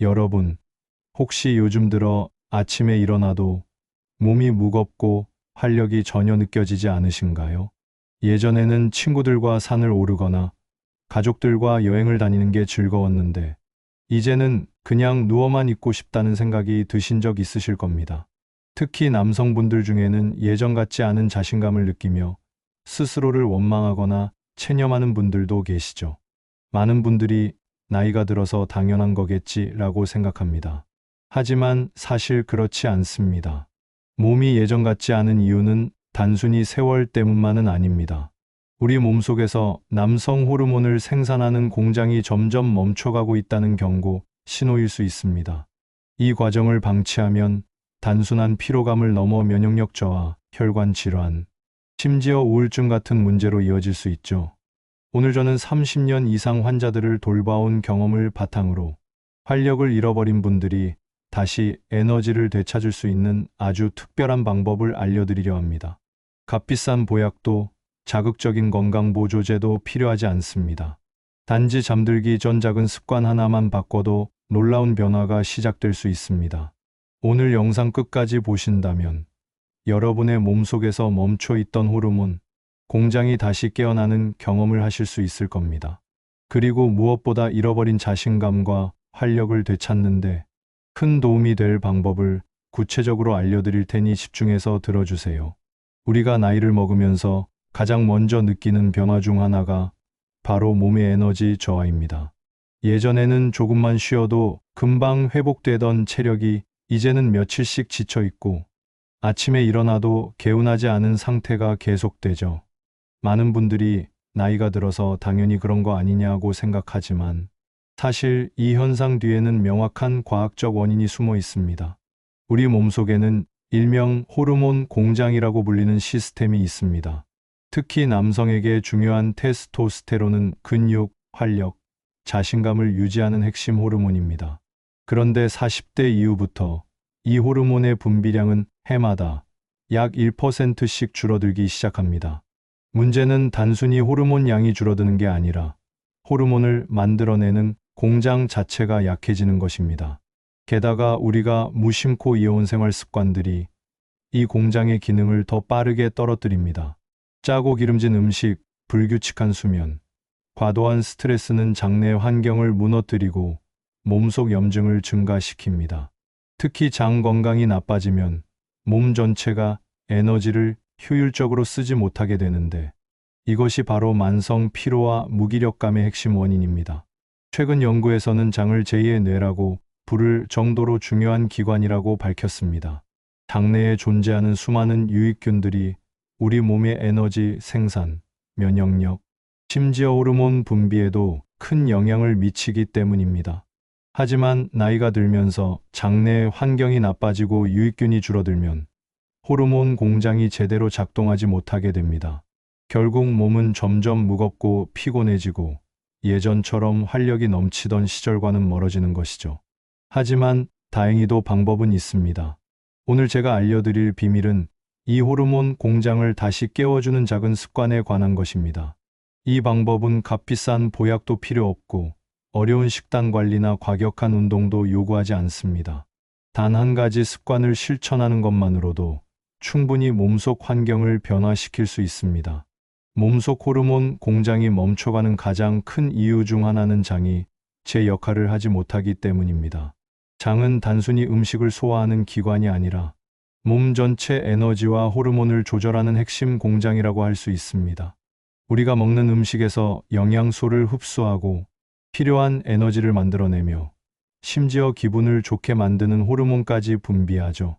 여러분, 혹시 요즘 들어 아침에 일어나도 몸이 무겁고 활력이 전혀 느껴지지 않으신가요? 예전에는 친구들과 산을 오르거나 가족들과 여행을 다니는 게 즐거웠는데, 이제는 그냥 누워만 있고 싶다는 생각이 드신 적 있으실 겁니다. 특히 남성분들 중에는 예전 같지 않은 자신감을 느끼며 스스로를 원망하거나 체념하는 분들도 계시죠. 많은 분들이 나이가 들어서 당연한 거겠지라고 생각합니다. 하지만 사실 그렇지 않습니다. 몸이 예전 같지 않은 이유는 단순히 세월 때문만은 아닙니다. 우리 몸속에서 남성 호르몬을 생산하는 공장이 점점 멈춰가고 있다는 경고, 신호일 수 있습니다. 이 과정을 방치하면 단순한 피로감을 넘어 면역력 저하, 혈관 질환, 심지어 우울증 같은 문제로 이어질 수 있죠. 오늘 저는 30년 이상 환자들을 돌봐온 경험을 바탕으로 활력을 잃어버린 분들이 다시 에너지를 되찾을 수 있는 아주 특별한 방법을 알려드리려 합니다. 값비싼 보약도 자극적인 건강보조제도 필요하지 않습니다. 단지 잠들기 전 작은 습관 하나만 바꿔도 놀라운 변화가 시작될 수 있습니다. 오늘 영상 끝까지 보신다면 여러분의 몸속에서 멈춰 있던 호르몬, 공장이 다시 깨어나는 경험을 하실 수 있을 겁니다. 그리고 무엇보다 잃어버린 자신감과 활력을 되찾는데 큰 도움이 될 방법을 구체적으로 알려드릴 테니 집중해서 들어주세요. 우리가 나이를 먹으면서 가장 먼저 느끼는 변화 중 하나가 바로 몸의 에너지 저하입니다. 예전에는 조금만 쉬어도 금방 회복되던 체력이 이제는 며칠씩 지쳐 있고 아침에 일어나도 개운하지 않은 상태가 계속되죠. 많은 분들이 나이가 들어서 당연히 그런 거 아니냐고 생각하지만 사실 이 현상 뒤에는 명확한 과학적 원인이 숨어 있습니다. 우리 몸속에는 일명 호르몬 공장이라고 불리는 시스템이 있습니다. 특히 남성에게 중요한 테스토스테론은 근육, 활력, 자신감을 유지하는 핵심 호르몬입니다. 그런데 40대 이후부터 이 호르몬의 분비량은 해마다 약 1%씩 줄어들기 시작합니다. 문제는 단순히 호르몬 양이 줄어드는 게 아니라 호르몬을 만들어내는 공장 자체가 약해지는 것입니다. 게다가 우리가 무심코 이어온 생활 습관들이 이 공장의 기능을 더 빠르게 떨어뜨립니다. 짜고 기름진 음식, 불규칙한 수면, 과도한 스트레스는 장내 환경을 무너뜨리고 몸속 염증을 증가시킵니다. 특히 장 건강이 나빠지면 몸 전체가 에너지를 효율적으로 쓰지 못하게 되는데 이것이 바로 만성 피로와 무기력감의 핵심 원인입니다. 최근 연구에서는 장을 제2의 뇌라고 부를 정도로 중요한 기관이라고 밝혔습니다. 장내에 존재하는 수많은 유익균들이 우리 몸의 에너지 생산, 면역력, 심지어 호르몬 분비에도 큰 영향을 미치기 때문입니다. 하지만 나이가 들면서 장내 환경이 나빠지고 유익균이 줄어들면 호르몬 공장이 제대로 작동하지 못하게 됩니다. 결국 몸은 점점 무겁고 피곤해지고 예전처럼 활력이 넘치던 시절과는 멀어지는 것이죠. 하지만 다행히도 방법은 있습니다. 오늘 제가 알려드릴 비밀은 이 호르몬 공장을 다시 깨워주는 작은 습관에 관한 것입니다. 이 방법은 값비싼 보약도 필요 없고 어려운 식단 관리나 과격한 운동도 요구하지 않습니다. 단 한 가지 습관을 실천하는 것만으로도 충분히 몸속 환경을 변화시킬 수 있습니다. 몸속 호르몬 공장이 멈춰가는 가장 큰 이유 중 하나는 장이 제 역할을 하지 못하기 때문입니다. 장은 단순히 음식을 소화하는 기관이 아니라 몸 전체 에너지와 호르몬을 조절하는 핵심 공장이라고 할 수 있습니다. 우리가 먹는 음식에서 영양소를 흡수하고 필요한 에너지를 만들어내며 심지어 기분을 좋게 만드는 호르몬까지 분비하죠.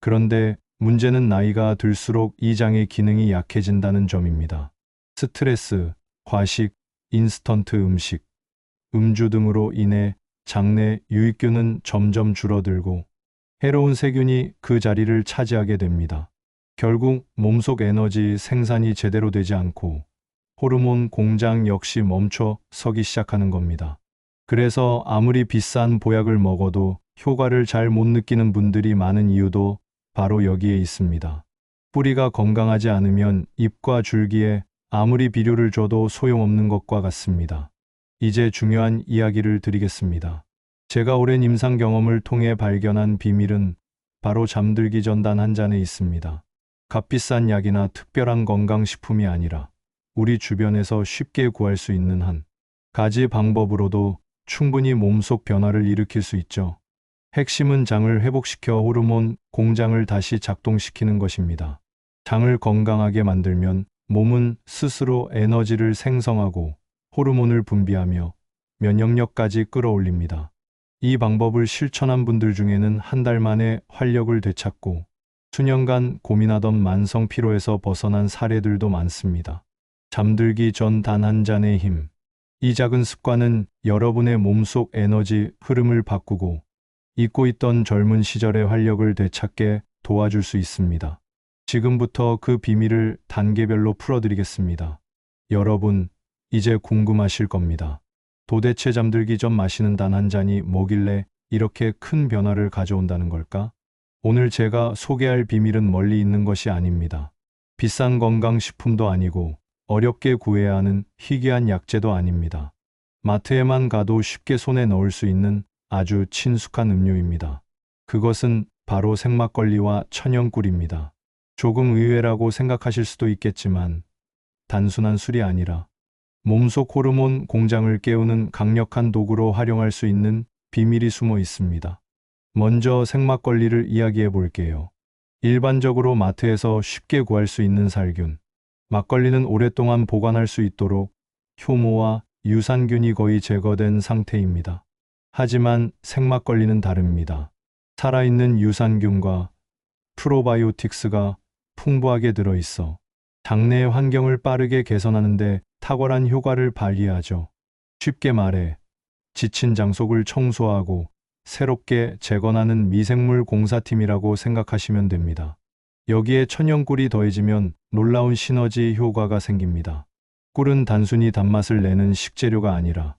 그런데 문제는 나이가 들수록 이 장의 기능이 약해진다는 점입니다. 스트레스, 과식, 인스턴트 음식, 음주 등으로 인해 장내 유익균은 점점 줄어들고 해로운 세균이 그 자리를 차지하게 됩니다. 결국 몸속 에너지 생산이 제대로 되지 않고 호르몬 공장 역시 멈춰 서기 시작하는 겁니다. 그래서 아무리 비싼 보약을 먹어도 효과를 잘 못 느끼는 분들이 많은 이유도 바로 여기에 있습니다. 뿌리가 건강하지 않으면 잎과 줄기에 아무리 비료를 줘도 소용없는 것과 같습니다. 이제 중요한 이야기를 드리겠습니다. 제가 오랜 임상 경험을 통해 발견한 비밀은 바로 잠들기 전단 한 잔에 있습니다. 값비싼 약이나 특별한 건강식품이 아니라 우리 주변에서 쉽게 구할 수 있는 한 가지 방법으로도 충분히 몸속 변화를 일으킬 수 있죠. 핵심은 장을 회복시켜 호르몬 공장을 다시 작동시키는 것입니다. 장을 건강하게 만들면 몸은 스스로 에너지를 생성하고 호르몬을 분비하며 면역력까지 끌어올립니다. 이 방법을 실천한 분들 중에는 한 달 만에 활력을 되찾고 수년간 고민하던 만성 피로에서 벗어난 사례들도 많습니다. 잠들기 전 단 한 잔의 힘. 이 작은 습관은 여러분의 몸속 에너지 흐름을 바꾸고 잊고 있던 젊은 시절의 활력을 되찾게 도와줄 수 있습니다. 지금부터 그 비밀을 단계별로 풀어드리겠습니다. 여러분, 이제 궁금하실 겁니다. 도대체 잠들기 전 마시는 단 한 잔이 뭐길래 이렇게 큰 변화를 가져온다는 걸까? 오늘 제가 소개할 비밀은 멀리 있는 것이 아닙니다. 비싼 건강식품도 아니고 어렵게 구해야 하는 희귀한 약재도 아닙니다. 마트에만 가도 쉽게 손에 넣을 수 있는 아주 친숙한 음료입니다. 그것은 바로 생막걸리와 천연꿀입니다. 조금 의외라고 생각하실 수도 있겠지만 단순한 술이 아니라 몸속 호르몬 공장을 깨우는 강력한 도구로 활용할 수 있는 비밀이 숨어 있습니다. 먼저 생막걸리를 이야기해 볼게요. 일반적으로 마트에서 쉽게 구할 수 있는 살균. 막걸리는 오랫동안 보관할 수 있도록 효모와 유산균이 거의 제거된 상태입니다. 하지만 생막걸리는 다릅니다. 살아있는 유산균과 프로바이오틱스가 풍부하게 들어있어 장내의 환경을 빠르게 개선하는데 탁월한 효과를 발휘하죠. 쉽게 말해 지친 장속을 청소하고 새롭게 재건하는 미생물 공사팀이라고 생각하시면 됩니다. 여기에 천연꿀이 더해지면 놀라운 시너지 효과가 생깁니다. 꿀은 단순히 단맛을 내는 식재료가 아니라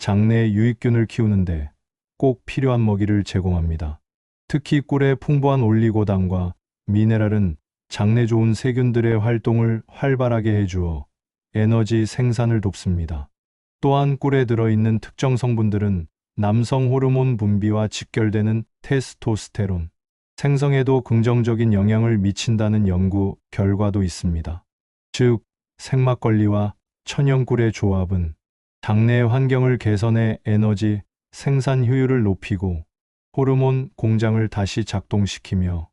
장내의 유익균을 키우는데 꼭 필요한 먹이를 제공합니다. 특히 꿀의 풍부한 올리고당과 미네랄은 장내 좋은 세균들의 활동을 활발하게 해주어 에너지 생산을 돕습니다. 또한 꿀에 들어있는 특정 성분들은 남성 호르몬 분비와 직결되는 테스토스테론, 생성에도 긍정적인 영향을 미친다는 연구 결과도 있습니다. 즉, 생막걸리와 천연꿀의 조합은 장내 환경을 개선해 에너지 생산 효율을 높이고 호르몬 공장을 다시 작동시키며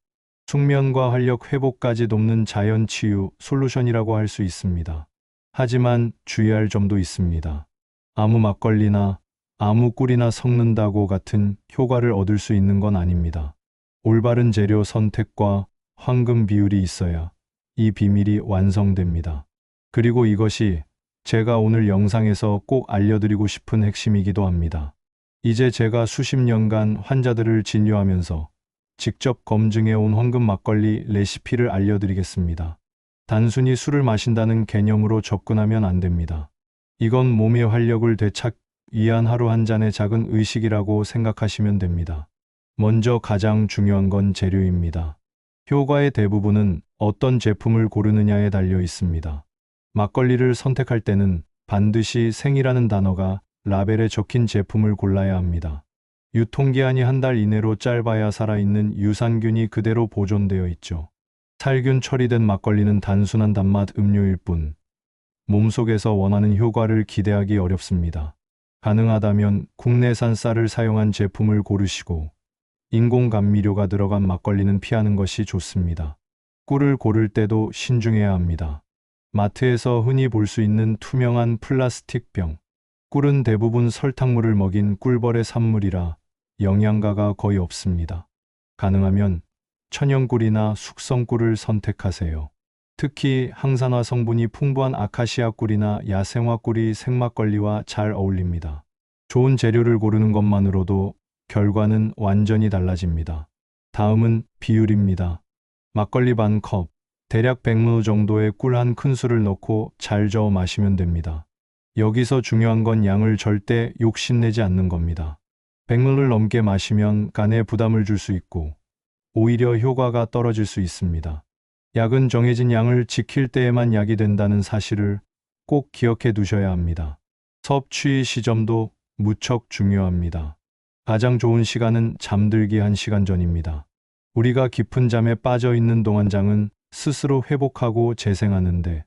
숙면과 활력 회복까지 돕는 자연 치유 솔루션이라고 할 수 있습니다. 하지만 주의할 점도 있습니다. 아무 막걸리나 아무 꿀이나 섞는다고 같은 효과를 얻을 수 있는 건 아닙니다. 올바른 재료 선택과 황금 비율이 있어야 이 비밀이 완성됩니다. 그리고 이것이 제가 오늘 영상에서 꼭 알려드리고 싶은 핵심이기도 합니다. 이제 제가 수십 년간 환자들을 진료하면서 직접 검증해온 황금 막걸리 레시피를 알려드리겠습니다. 단순히 술을 마신다는 개념으로 접근하면 안 됩니다. 이건 몸의 활력을 되찾기 위한 하루 한 잔의 작은 의식이라고 생각하시면 됩니다. 먼저 가장 중요한 건 재료입니다. 효과의 대부분은 어떤 제품을 고르느냐에 달려 있습니다. 막걸리를 선택할 때는 반드시 생이라는 단어가 라벨에 적힌 제품을 골라야 합니다. 유통기한이 한 달 이내로 짧아야 살아있는 유산균이 그대로 보존되어 있죠. 살균 처리된 막걸리는 단순한 단맛 음료일 뿐, 몸속에서 원하는 효과를 기대하기 어렵습니다. 가능하다면 국내산 쌀을 사용한 제품을 고르시고, 인공 감미료가 들어간 막걸리는 피하는 것이 좋습니다. 꿀을 고를 때도 신중해야 합니다. 마트에서 흔히 볼 수 있는 투명한 플라스틱 병. 꿀은 대부분 설탕물을 먹인 꿀벌의 산물이라 영양가가 거의 없습니다. 가능하면 천연꿀이나 숙성꿀을 선택하세요. 특히 항산화 성분이 풍부한 아카시아 꿀이나 야생화 꿀이 생막걸리와 잘 어울립니다. 좋은 재료를 고르는 것만으로도 결과는 완전히 달라집니다. 다음은 비율입니다. 막걸리 반 컵, 대략 100ml 정도의 꿀 한 큰술을 넣고 잘 저어 마시면 됩니다. 여기서 중요한 건 양을 절대 욕심내지 않는 겁니다. 100ml를 넘게 마시면 간에 부담을 줄 수 있고 오히려 효과가 떨어질 수 있습니다. 약은 정해진 양을 지킬 때에만 약이 된다는 사실을 꼭 기억해 두셔야 합니다. 섭취 시점도 무척 중요합니다. 가장 좋은 시간은 잠들기 1시간 전입니다. 우리가 깊은 잠에 빠져 있는 동안 장은 스스로 회복하고 재생하는데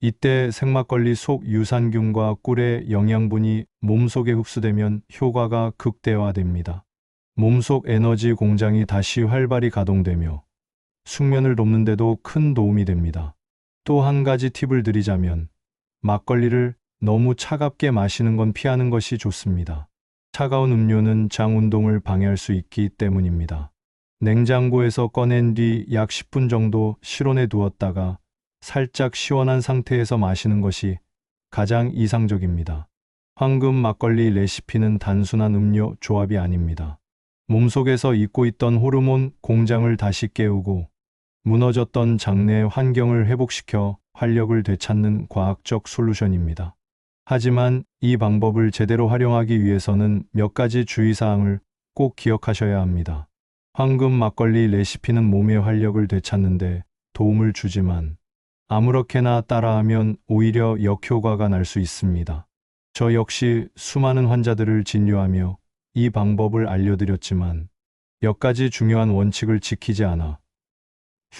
이때 생막걸리 속 유산균과 꿀의 영양분이 몸속에 흡수되면 효과가 극대화됩니다. 몸속 에너지 공장이 다시 활발히 가동되며 숙면을 돕는데도 큰 도움이 됩니다. 또 한 가지 팁을 드리자면 막걸리를 너무 차갑게 마시는 건 피하는 것이 좋습니다. 차가운 음료는 장 운동을 방해할 수 있기 때문입니다. 냉장고에서 꺼낸 뒤 약 10분 정도 실온에 두었다가 살짝 시원한 상태에서 마시는 것이 가장 이상적입니다. 황금 막걸리 레시피는 단순한 음료 조합이 아닙니다. 몸속에서 잊고 있던 호르몬 공장을 다시 깨우고 무너졌던 장내 환경을 회복시켜 활력을 되찾는 과학적 솔루션입니다. 하지만 이 방법을 제대로 활용하기 위해서는 몇 가지 주의사항을 꼭 기억하셔야 합니다. 황금 막걸리 레시피는 몸의 활력을 되찾는데 도움을 주지만 아무렇게나 따라하면 오히려 역효과가 날 수 있습니다. 저 역시 수많은 환자들을 진료하며 이 방법을 알려드렸지만 몇 가지 중요한 원칙을 지키지 않아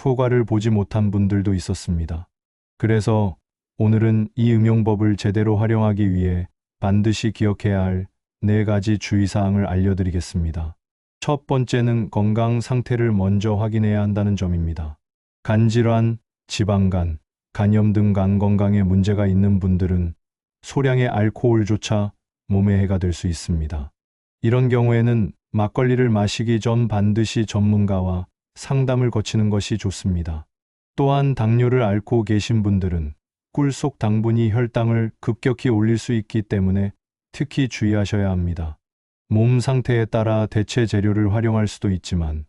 효과를 보지 못한 분들도 있었습니다. 그래서 오늘은 이 응용법을 제대로 활용하기 위해 반드시 기억해야 할 네 가지 주의사항을 알려드리겠습니다. 첫 번째는 건강 상태를 먼저 확인해야 한다는 점입니다. 간질환, 지방간, 간염 등 간 건강에 문제가 있는 분들은 소량의 알코올조차 몸에 해가 될 수 있습니다. 이런 경우에는 막걸리를 마시기 전 반드시 전문가와 상담을 거치는 것이 좋습니다. 또한 당뇨를 앓고 계신 분들은 꿀 속 당분이 혈당을 급격히 올릴 수 있기 때문에 특히 주의하셔야 합니다. 몸 상태에 따라 대체 재료를 활용할 수도 있지만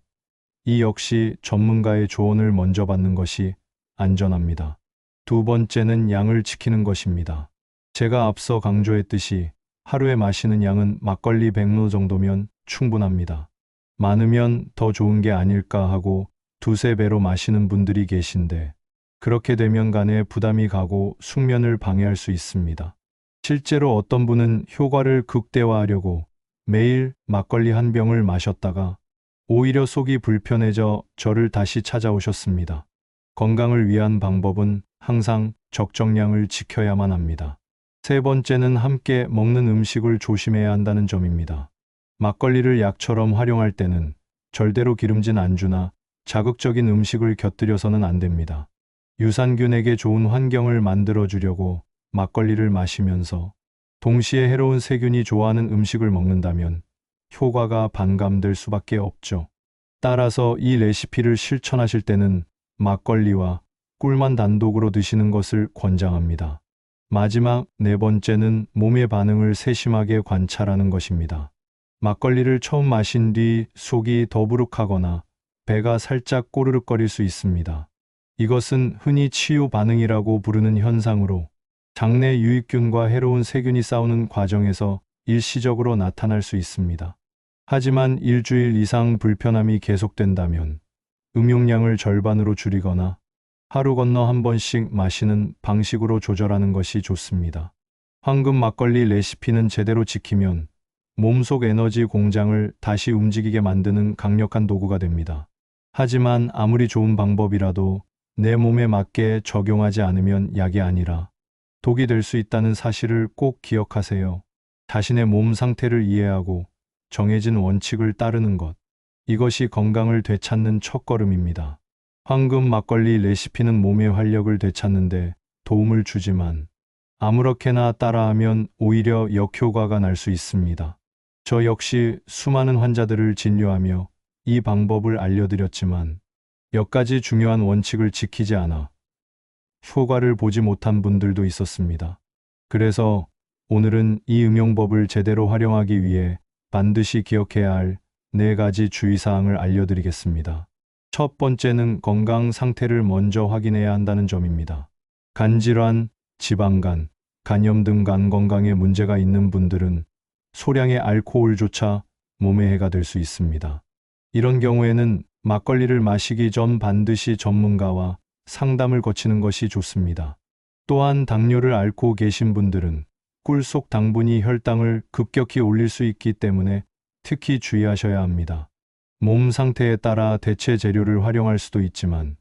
이 역시 전문가의 조언을 먼저 받는 것이 안전합니다. 두 번째는 양을 지키는 것입니다. 제가 앞서 강조했듯이 하루에 마시는 양은 막걸리 100로 정도면 충분합니다. 많으면 더 좋은 게 아닐까 하고 두세 배로 마시는 분들이 계신데 그렇게 되면 간에 부담이 가고 숙면을 방해할 수 있습니다. 실제로 어떤 분은 효과를 극대화하려고 매일 막걸리 한 병을 마셨다가 오히려 속이 불편해져 저를 다시 찾아오셨습니다. 건강을 위한 방법은 항상 적정량을 지켜야만 합니다. 세 번째는 함께 먹는 음식을 조심해야 한다는 점입니다. 막걸리를 약처럼 활용할 때는 절대로 기름진 안주나 자극적인 음식을 곁들여서는 안 됩니다. 유산균에게 좋은 환경을 만들어 주려고 막걸리를 마시면서 동시에 해로운 세균이 좋아하는 음식을 먹는다면 효과가 반감될 수밖에 없죠. 따라서 이 레시피를 실천하실 때는 막걸리와 꿀만 단독으로 드시는 것을 권장합니다. 마지막 네 번째는 몸의 반응을 세심하게 관찰하는 것입니다. 막걸리를 처음 마신 뒤 속이 더부룩하거나 배가 살짝 꼬르륵거릴 수 있습니다. 이것은 흔히 치유 반응이라고 부르는 현상으로 장내 유익균과 해로운 세균이 싸우는 과정에서 일시적으로 나타날 수 있습니다. 하지만 일주일 이상 불편함이 계속된다면 음용량을 절반으로 줄이거나 하루 건너 한 번씩 마시는 방식으로 조절하는 것이 좋습니다. 황금 막걸리 레시피는 제대로 지키면 몸속 에너지 공장을 다시 움직이게 만드는 강력한 도구가 됩니다. 하지만 아무리 좋은 방법이라도 내 몸에 맞게 적용하지 않으면 약이 아니라 독이 될 수 있다는 사실을 꼭 기억하세요. 자신의 몸 상태를 이해하고 정해진 원칙을 따르는 것. 이것이 건강을 되찾는 첫걸음입니다. 황금 막걸리 레시피는 몸의 활력을 되찾는데 도움을 주지만 아무렇게나 따라하면 오히려 역효과가 날 수 있습니다. 저 역시 수많은 환자들을 진료하며 이 방법을 알려드렸지만 몇 가지 중요한 원칙을 지키지 않아 효과를 보지 못한 분들도 있었습니다. 그래서 오늘은 이 응용법을 제대로 활용하기 위해 반드시 기억해야 할 네 가지 주의사항을 알려드리겠습니다. 첫 번째는 건강 상태를 먼저 확인해야 한다는 점입니다. 간질환, 지방간, 간염 등 간 건강에 문제가 있는 분들은 소량의 알코올조차 몸에 해가 될 수 있습니다. 이런 경우에는 막걸리를 마시기 전 반드시 전문가와 상담을 거치는 것이 좋습니다. 또한 당뇨를 앓고 계신 분들은 꿀 속 당분이 혈당을 급격히 올릴 수 있기 때문에 특히 주의하셔야 합니다. 몸 상태에 따라 대체 재료를 활용할 수도 있지만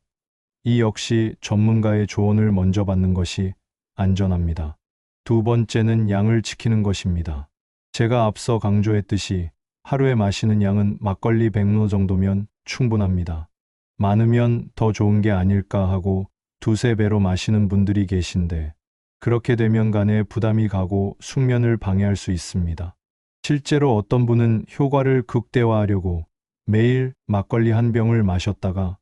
이 역시 전문가의 조언을 먼저 받는 것이 안전합니다. 두 번째는 양을 지키는 것입니다. 제가 앞서 강조했듯이 하루에 마시는 양은 막걸리 100로 정도면 충분합니다. 많으면 더 좋은 게 아닐까 하고 두세 배로 마시는 분들이 계신데 그렇게 되면 간에 부담이 가고 숙면을 방해할 수 있습니다. 실제로 어떤 분은 효과를 극대화하려고 매일 막걸리 한 병을 마셨다가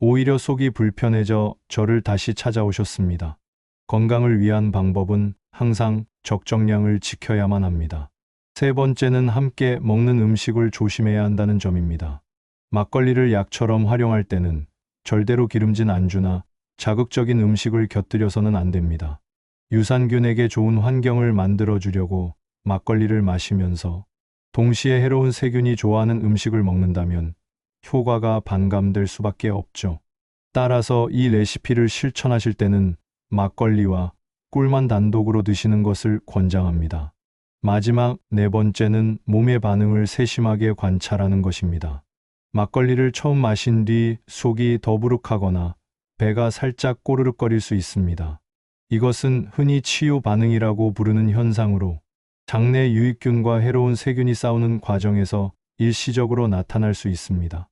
오히려 속이 불편해져 저를 다시 찾아오셨습니다. 건강을 위한 방법은 항상 적정량을 지켜야만 합니다. 세 번째는 함께 먹는 음식을 조심해야 한다는 점입니다. 막걸리를 약처럼 활용할 때는 절대로 기름진 안주나 자극적인 음식을 곁들여서는 안 됩니다. 유산균에게 좋은 환경을 만들어 주려고 막걸리를 마시면서 동시에 해로운 세균이 좋아하는 음식을 먹는다면 효과가 반감될 수밖에 없죠. 따라서 이 레시피를 실천하실 때는 막걸리와 꿀만 단독으로 드시는 것을 권장합니다. 마지막 네 번째는 몸의 반응을 세심하게 관찰하는 것입니다. 막걸리를 처음 마신 뒤 속이 더부룩하거나 배가 살짝 꼬르륵거릴 수 있습니다. 이것은 흔히 치유 반응이라고 부르는 현상으로 장내 유익균과 해로운 세균이 싸우는 과정에서 일시적으로 나타날 수 있습니다.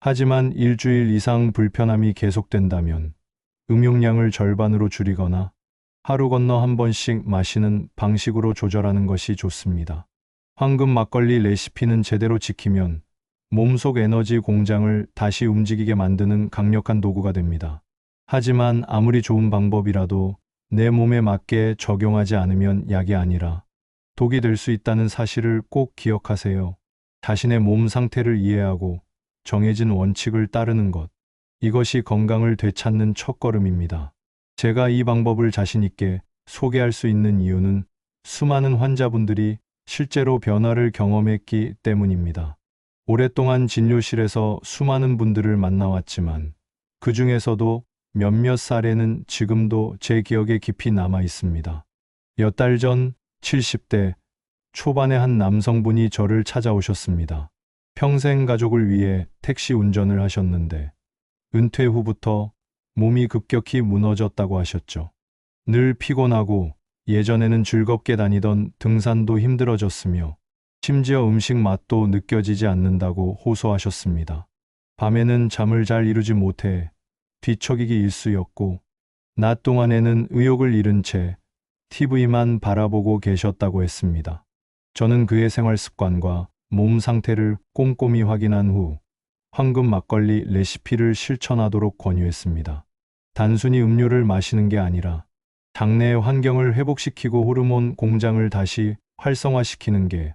하지만 일주일 이상 불편함이 계속된다면 음용량을 절반으로 줄이거나 하루 건너 한 번씩 마시는 방식으로 조절하는 것이 좋습니다. 황금 막걸리 레시피는 제대로 지키면 몸속 에너지 공장을 다시 움직이게 만드는 강력한 도구가 됩니다. 하지만 아무리 좋은 방법이라도 내 몸에 맞게 적용하지 않으면 약이 아니라 독이 될 수 있다는 사실을 꼭 기억하세요. 자신의 몸 상태를 이해하고 정해진 원칙을 따르는 것. 이것이 건강을 되찾는 첫걸음입니다. 제가 이 방법을 자신있게 소개할 수 있는 이유는 수많은 환자분들이 실제로 변화를 경험했기 때문입니다. 오랫동안 진료실에서 수많은 분들을 만나왔지만 그 중에서도 몇몇 사례는 지금도 제 기억에 깊이 남아 있습니다. 몇 달 전 70대 초반의 한 남성분이 저를 찾아오셨습니다. 평생 가족을 위해 택시 운전을 하셨는데 은퇴 후부터 몸이 급격히 무너졌다고 하셨죠. 늘 피곤하고 예전에는 즐겁게 다니던 등산도 힘들어졌으며 심지어 음식 맛도 느껴지지 않는다고 호소하셨습니다. 밤에는 잠을 잘 이루지 못해 뒤척이기 일쑤였고 낮 동안에는 의욕을 잃은 채 TV만 바라보고 계셨다고 했습니다. 저는 그의 생활 습관과 몸 상태를 꼼꼼히 확인한 후 황금 막걸리 레시피를 실천하도록 권유했습니다. 단순히 음료를 마시는 게 아니라 장내의 환경을 회복시키고 호르몬 공장을 다시 활성화시키는 게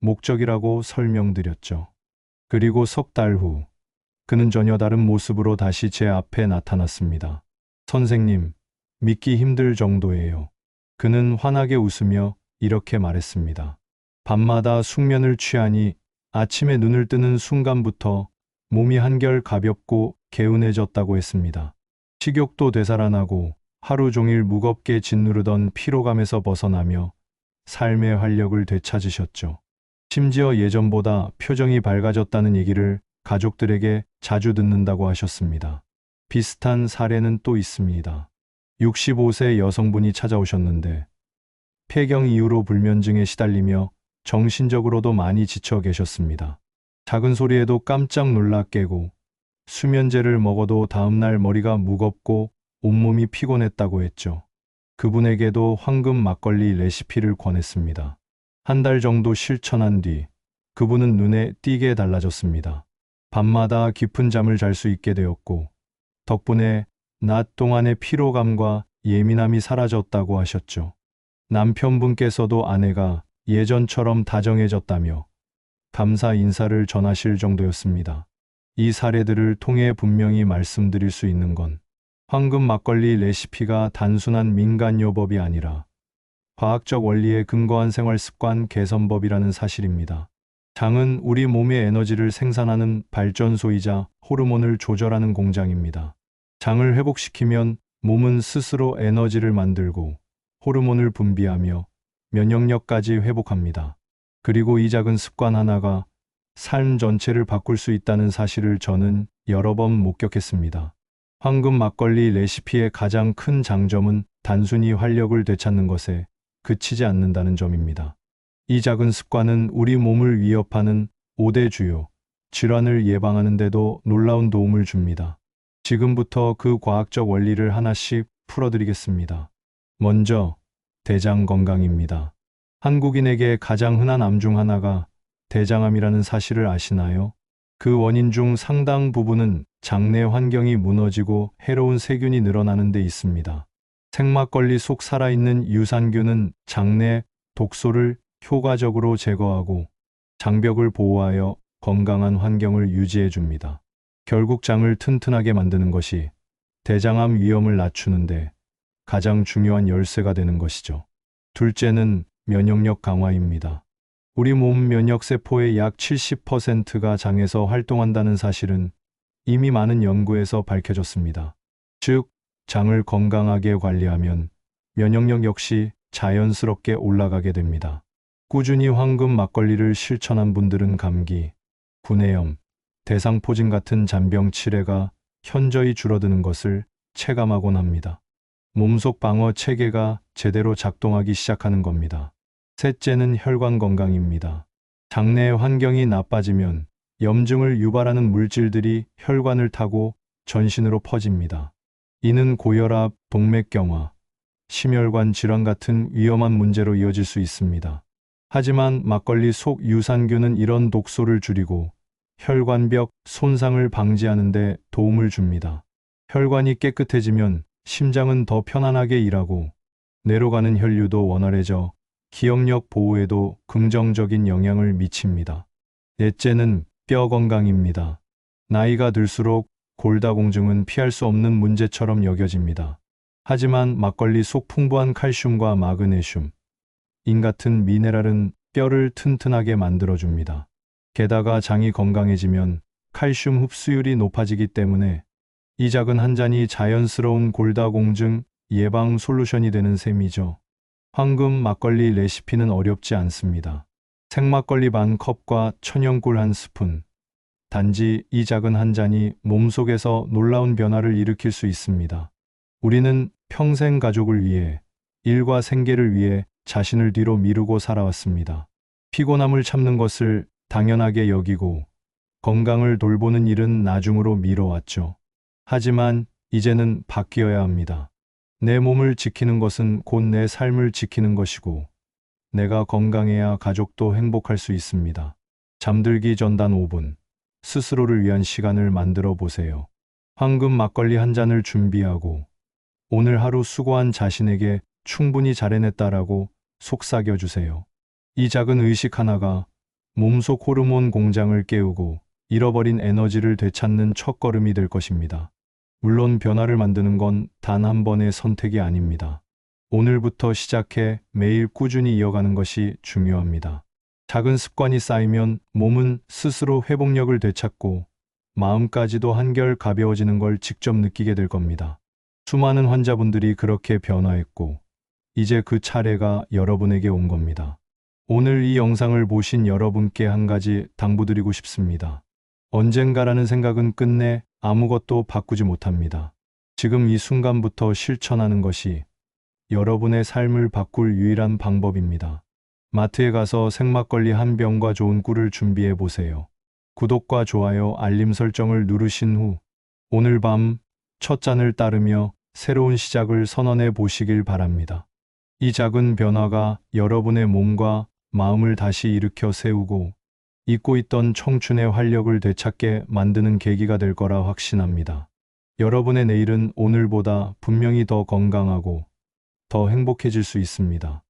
목적이라고 설명드렸죠. 그리고 석 달 후, 그는 전혀 다른 모습으로 다시 제 앞에 나타났습니다. 선생님, 믿기 힘들 정도예요. 그는 환하게 웃으며 이렇게 말했습니다. 밤마다 숙면을 취하니 아침에 눈을 뜨는 순간부터 몸이 한결 가볍고 개운해졌다고 했습니다. 식욕도 되살아나고 하루 종일 무겁게 짓누르던 피로감에서 벗어나며 삶의 활력을 되찾으셨죠. 심지어 예전보다 표정이 밝아졌다는 얘기를 가족들에게 자주 듣는다고 하셨습니다. 비슷한 사례는 또 있습니다. 65세 여성분이 찾아오셨는데 폐경 이후로 불면증에 시달리며 정신적으로도 많이 지쳐 계셨습니다. 작은 소리에도 깜짝 놀라 깨고 수면제를 먹어도 다음날 머리가 무겁고 온몸이 피곤했다고 했죠. 그분에게도 황금 막걸리 레시피를 권했습니다. 한 달 정도 실천한 뒤 그분은 눈에 띄게 달라졌습니다. 밤마다 깊은 잠을 잘 수 있게 되었고 덕분에 낮 동안의 피로감과 예민함이 사라졌다고 하셨죠. 남편분께서도 아내가 예전처럼 다정해졌다며 감사 인사를 전하실 정도였습니다. 이 사례들을 통해 분명히 말씀드릴 수 있는 건 황금 막걸리 레시피가 단순한 민간요법이 아니라 과학적 원리에 근거한 생활 습관 개선법이라는 사실입니다. 장은 우리 몸의 에너지를 생산하는 발전소이자 호르몬을 조절하는 공장입니다. 장을 회복시키면 몸은 스스로 에너지를 만들고 호르몬을 분비하며 면역력까지 회복합니다. 그리고 이 작은 습관 하나가 삶 전체를 바꿀 수 있다는 사실을 저는 여러 번 목격했습니다. 황금 막걸리 레시피의 가장 큰 장점은 단순히 활력을 되찾는 것에 그치지 않는다는 점입니다. 이 작은 습관은 우리 몸을 위협하는 5대 주요 질환을 예방하는 데도 놀라운 도움을 줍니다. 지금부터 그 과학적 원리를 하나씩 풀어드리겠습니다. 먼저 대장 건강입니다. 한국인에게 가장 흔한 암 중 하나가 대장암이라는 사실을 아시나요? 그 원인 중 상당 부분은 장내 환경이 무너지고 해로운 세균이 늘어나는 데 있습니다. 생막걸리 속 살아있는 유산균은 장내 독소를 효과적으로 제거하고 장벽을 보호하여 건강한 환경을 유지해 줍니다. 결국 장을 튼튼하게 만드는 것이 대장암 위험을 낮추는데 가장 중요한 열쇠가 되는 것이죠. 둘째는 면역력 강화입니다. 우리 몸 면역세포의 약 70%가 장에서 활동한다는 사실은 이미 많은 연구에서 밝혀졌습니다. 즉, 장을 건강하게 관리하면 면역력 역시 자연스럽게 올라가게 됩니다. 꾸준히 황금 막걸리를 실천한 분들은 감기, 구내염, 대상포진 같은 잔병 치레가 현저히 줄어드는 것을 체감하곤 합니다. 몸속 방어 체계가 제대로 작동하기 시작하는 겁니다. 셋째는 혈관 건강입니다. 장내 환경이 나빠지면 염증을 유발하는 물질들이 혈관을 타고 전신으로 퍼집니다. 이는 고혈압, 동맥경화, 심혈관 질환 같은 위험한 문제로 이어질 수 있습니다. 하지만 막걸리 속 유산균은 이런 독소를 줄이고 혈관벽 손상을 방지하는 데 도움을 줍니다. 혈관이 깨끗해지면 심장은 더 편안하게 일하고 뇌로 가는 혈류도 원활해져 기억력 보호에도 긍정적인 영향을 미칩니다. 넷째는 뼈 건강입니다. 나이가 들수록 골다공증은 피할 수 없는 문제처럼 여겨집니다. 하지만 막걸리 속 풍부한 칼슘과 마그네슘, 인 같은 미네랄은 뼈를 튼튼하게 만들어줍니다. 게다가 장이 건강해지면 칼슘 흡수율이 높아지기 때문에 이 작은 한 잔이 자연스러운 골다공증 예방 솔루션이 되는 셈이죠. 황금 막걸리 레시피는 어렵지 않습니다. 생막걸리 반 컵과 천연꿀 한 스푼. 단지 이 작은 한 잔이 몸속에서 놀라운 변화를 일으킬 수 있습니다. 우리는 평생 가족을 위해, 일과 생계를 위해 자신을 뒤로 미루고 살아왔습니다. 피곤함을 참는 것을 당연하게 여기고 건강을 돌보는 일은 나중으로 미뤄왔죠. 하지만 이제는 바뀌어야 합니다. 내 몸을 지키는 것은 곧 내 삶을 지키는 것이고 내가 건강해야 가족도 행복할 수 있습니다. 잠들기 전단 5분 스스로를 위한 시간을 만들어 보세요. 황금 막걸리 한 잔을 준비하고 오늘 하루 수고한 자신에게 충분히 잘해냈다라고 속삭여 주세요. 이 작은 의식 하나가 몸속 호르몬 공장을 깨우고 잃어버린 에너지를 되찾는 첫걸음이 될 것입니다. 물론 변화를 만드는 건 단 한 번의 선택이 아닙니다. 오늘부터 시작해 매일 꾸준히 이어가는 것이 중요합니다. 작은 습관이 쌓이면 몸은 스스로 회복력을 되찾고 마음까지도 한결 가벼워지는 걸 직접 느끼게 될 겁니다. 수많은 환자분들이 그렇게 변화했고 이제 그 차례가 여러분에게 온 겁니다. 오늘 이 영상을 보신 여러분께 한 가지 당부드리고 싶습니다. 언젠가라는 생각은 끝내 아무것도 바꾸지 못합니다. 지금 이 순간부터 실천하는 것이 여러분의 삶을 바꿀 유일한 방법입니다. 마트에 가서 생막걸리 한 병과 좋은 꿀을 준비해 보세요. 구독과 좋아요, 알림 설정을 누르신 후 오늘 밤 첫 잔을 따르며 새로운 시작을 선언해 보시길 바랍니다. 이 작은 변화가 여러분의 몸과 마음을 다시 일으켜 세우고 잊고 있던 청춘의 활력을 되찾게 만드는 계기가 될 거라 확신합니다. 여러분의 내일은 오늘보다 분명히 더 건강하고 더 행복해질 수 있습니다.